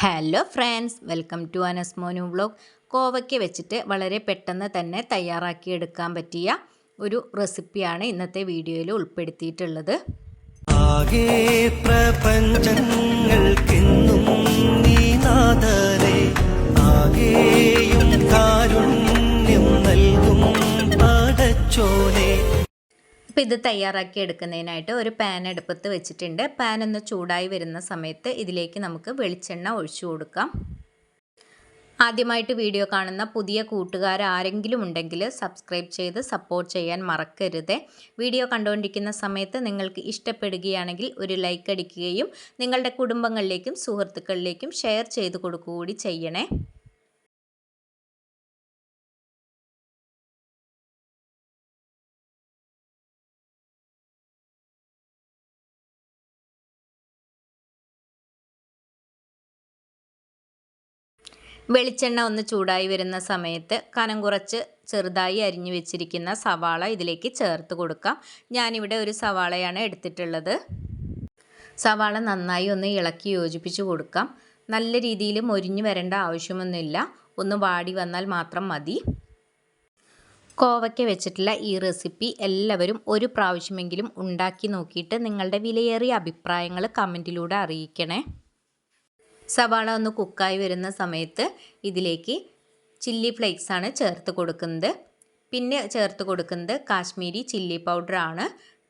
Hello friends welcome to അനസ്മോനു vlog കോവയ്ക്ക് വെച്ചിട്ട് വളരെ പെട്ടെന്ന് തന്നെ തയ്യാറാക്കിയെടുക്കാൻ പറ്റിയ ഒരു റെസിപ്പിയാണ് ഇന്നത്തെ വീഡിയോയിൽ ഉൾപ്പെടുത്തിയിട്ടുള്ളത്. ആകെ പ്രപഞ്ചങ്ങൾക്കെന്നും അപ്പോൾ ഇത് തയ്യാറാക്കി എടുക്കുന്നതിനായിട്ട് ഒരു പാൻ അടുപ്പത്ത് വെച്ചിട്ടുണ്ട്. പാൻ ഒന്ന് ചൂടായി വരുന്ന സമയത്ത് ഇതിലേക്ക് നമുക്ക് വെളിച്ചെണ്ണ ഒഴിച്ചു കൊടുക്കാം. ആദ്യമായിട്ട് വീഡിയോ കാണുന്ന പുതിയ കൂട്ടുകാർ ആരെങ്കിലും ഉണ്ടെങ്കിൽ സബ്സ്ക്രൈബ് ചെയ്ത് സപ്പോർട്ട് ചെയ്യാൻ മറക്കരുത്. വീഡിയോ കണ്ടുകൊണ്ടിരിക്കുന്ന സമയത്ത് നിങ്ങൾക്ക് ഇഷ്ടപ്പെടുകയാണെങ്കിൽ ഒരു ലൈക്ക് അടിക്കുകയും നിങ്ങളുടെ കുടുംബങ്ങളിലേക്കും സുഹൃത്തുക്കളിലേക്കും ഷെയർ ചെയ്ത് കൊടുക്കുകൂടി ചെയ്യണേ. വെളിച്ചെണ്ണ ഒന്ന് ചൂടായി വരുന്ന സമയത്ത് കനം കുറച്ച് ചെറുതായി അരിഞ്ഞു വെച്ചിരിക്കുന്ന സവാള ഇതിലേക്ക് ചേർത്ത് കൊടുക്കാം. ഞാനിവിടെ ഒരു സവാളയാണ് എടുത്തിട്ടുള്ളത്. സവാള നന്നായി ഒന്ന് ഇളക്കി യോജിപ്പിച്ച് കൊടുക്കാം. നല്ല രീതിയിൽ മൊരിഞ്ഞു വരേണ്ട ആവശ്യമൊന്നുമില്ല. ഒന്ന് വാടി വന്നാൽ മാത്രം മതി. കോവയ്ക്ക വെച്ചിട്ടുള്ള ഈ റെസിപ്പി എല്ലാവരും ഒരു പ്രാവശ്യമെങ്കിലും ഉണ്ടാക്കി നോക്കിയിട്ട് നിങ്ങളുടെ വിലയേറിയ അഭിപ്രായങ്ങൾ കമന്റിലൂടെ അറിയിക്കണേ. സവാള ഒന്ന് കുക്കായി വരുന്ന സമയത്ത് ഇതിലേക്ക് ചില്ലി ഫ്ലേക്സ് ആണ് ചേർത്ത് കൊടുക്കുന്നത്. പിന്നെ ചേർത്ത് കൊടുക്കുന്നത് കാശ്മീരി ചില്ലി പൗഡറാണ്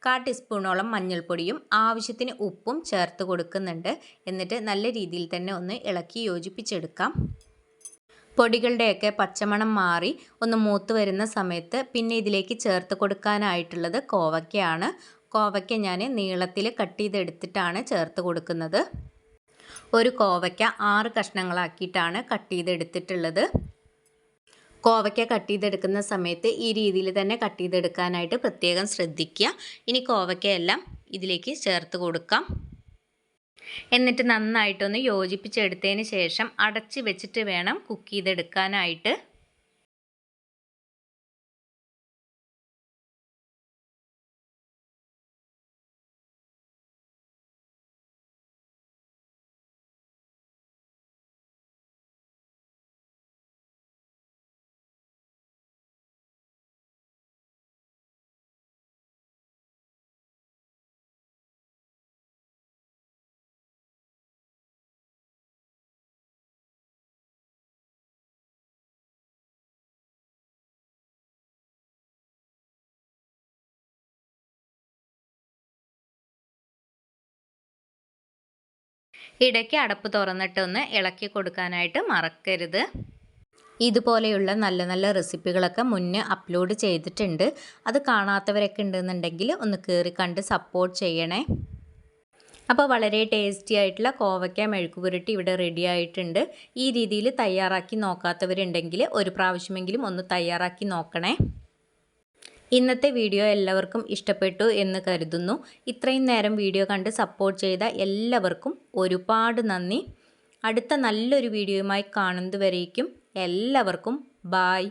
കാ ടീസ്പൂണോളം മഞ്ഞൾപ്പൊടിയും ആവശ്യത്തിന് ഉപ്പും ചേർത്ത് കൊടുക്കുന്നുണ്ട്. എന്നിട്ട് നല്ല രീതിയിൽ തന്നെ ഒന്ന് ഇളക്കി യോജിപ്പിച്ചെടുക്കാം. പൊടികളുടെയൊക്കെ പച്ചമണം മാറി ഒന്ന് മൂത്ത് വരുന്ന സമയത്ത് പിന്നെ ഇതിലേക്ക് ചേർത്ത് കൊടുക്കാനായിട്ടുള്ളത് കോവയ്ക്കയാണ്. കോവയ്ക്ക ഞാൻ നീളത്തിൽ കട്ട് ചെയ്തെടുത്തിട്ടാണ് ചേർത്ത് കൊടുക്കുന്നത്. ഒരു കോവയ്ക്ക ആറ് കഷ്ണങ്ങളാക്കിയിട്ടാണ് കട്ട് ചെയ്തെടുത്തിട്ടുള്ളത്. കോവയ്ക്ക കട്ട് ചെയ്തെടുക്കുന്ന സമയത്ത് ഈ രീതിയിൽ തന്നെ കട്ട് ചെയ്തെടുക്കാനായിട്ട് പ്രത്യേകം ശ്രദ്ധിക്കുക. ഇനി കോവയ്ക്കയെല്ലാം ഇതിലേക്ക് ചേർത്ത് കൊടുക്കാം. എന്നിട്ട് നന്നായിട്ടൊന്ന് യോജിപ്പിച്ചെടുത്തതിന് ശേഷം അടച്ച് വെച്ചിട്ട് വേണം കുക്ക് ചെയ്തെടുക്കാനായിട്ട്. ഇടയ്ക്ക് അടപ്പ് തുറന്നിട്ടൊന്ന് ഇളക്കി കൊടുക്കാനായിട്ട് മറക്കരുത്. ഇതുപോലെയുള്ള നല്ല നല്ല റെസിപ്പികളൊക്കെ മുന്നേ അപ്ലോഡ് ചെയ്തിട്ടുണ്ട്. അത് കാണാത്തവരൊക്കെ ഉണ്ടെന്നുണ്ടെങ്കിൽ ഒന്ന് കയറി കണ്ട് സപ്പോർട്ട് ചെയ്യണേ. അപ്പോൾ വളരെ ടേസ്റ്റി ആയിട്ടുള്ള കോവയ്ക്ക മെഴുക്കുപുരട്ടി ഇവിടെ റെഡി ആയിട്ടുണ്ട്. ഈ രീതിയിൽ തയ്യാറാക്കി നോക്കാത്തവരുണ്ടെങ്കിൽ ഒരു പ്രാവശ്യമെങ്കിലും ഒന്ന് തയ്യാറാക്കി നോക്കണേ. ഇന്നത്തെ വീഡിയോ എല്ലാവർക്കും ഇഷ്ടപ്പെട്ടു എന്ന് കരുതുന്നു. ഇത്രയും നേരം വീഡിയോ കണ്ട് സപ്പോർട്ട് ചെയ്ത എല്ലാവർക്കും ഒരുപാട് നന്ദി. അടുത്ത നല്ലൊരു വീഡിയോയുമായി കാണുന്നതുവരേക്കും എല്ലാവർക്കും ബായ്